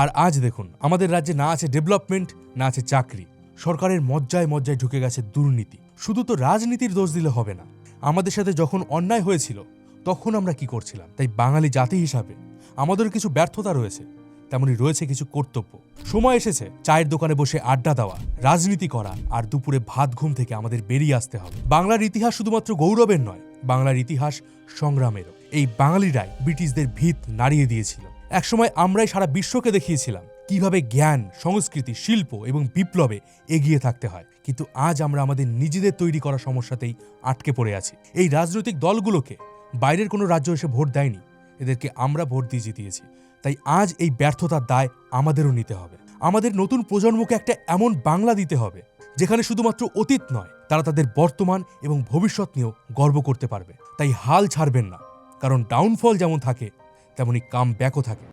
আর আজ দেখুন, আমাদের রাজ্যে না আছে ডেভেলপমেন্ট না আছে চাকরি। সরকারের মজ্জায় মজ্জায় ঢুকে গেছে দুর্নীতি। শুধু তো রাজনীতির দোষ দিলে হবে না। আমাদের সাথে যখন অন্যায় হয়েছিল, তখন আমরা কি করছিলাম? তাই বাঙালি জাতি হিসাবে আমাদের কিছু ব্যর্থতা রয়েছে, তেমনি রয়েছে কিছু কর্তব্য। সময় এসেছে, চায়ের দোকানে বসে আড্ডা দেওয়া, রাজনীতি করা, আর দুপুরে ভাত ঘুম থেকে আমাদের বেরিয়ে আসতে হবে। বাংলার ইতিহাস শুধুমাত্র গৌরবের নয়, বাংলার ইতিহাস সংগ্রামেরও। এই বাঙালিরাই ব্রিটিশদের ভিত নাড়িয়ে দিয়েছিল। একসময় আমরাই সারা বিশ্বকে দেখিয়েছিলাম কীভাবে জ্ঞান, সংস্কৃতি, শিল্প এবং বিপ্লবে এগিয়ে থাকতে হয়। কিন্তু আজ আমরা আমাদের নিজেদের তৈরি করা সমস্যাতেই আটকে পড়ে আছি। এই রাজনৈতিক দলগুলোকে বাইরের কোনো রাজ্য এসে ভোট দেয়নি, এদেরকে আমরা ভোট দিয়ে জিতিয়েছি। তাই আজ এই ব্যর্থতার দায় আমাদেরও নিতে হবে। আমাদের নতুন প্রজন্মকে একটা এমন বাংলা দিতে হবে, যেখানে শুধুমাত্র অতীত নয়, তারা তাদের বর্তমান এবং ভবিষ্যৎ নিয়েও গর্ব করতে পারবে। তাই হাল ছাড়বেন না, কারণ ডাউনফল যেমন থাকে তেমনি কাম ব্যাকও থাকে।